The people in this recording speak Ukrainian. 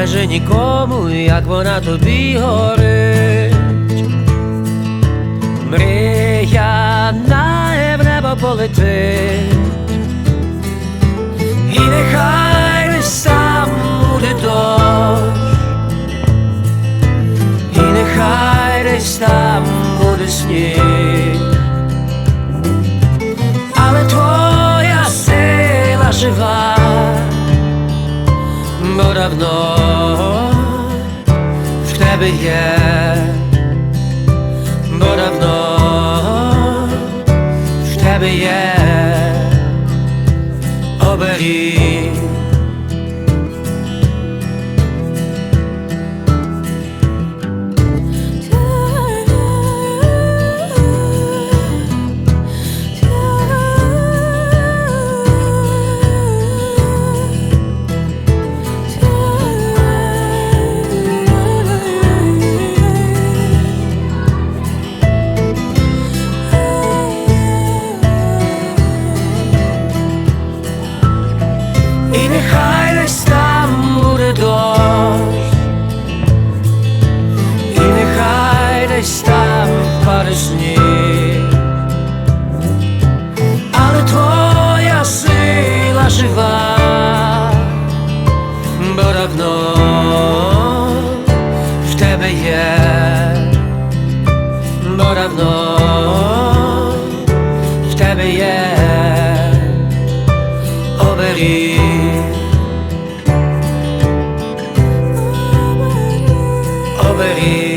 кажи нікому, як вона тобі горить. Мрія на в небо полетить. І нехай десь там буде дощ, і нехай десь там буде сніг, давно в тебе є, бо давно в тебе є оберіг. Десь там буде дощ, і нехай десь там паде але твоя сила жива, бо давно в тебе є, бо давно в тебе є. Оберіг. Оберіг.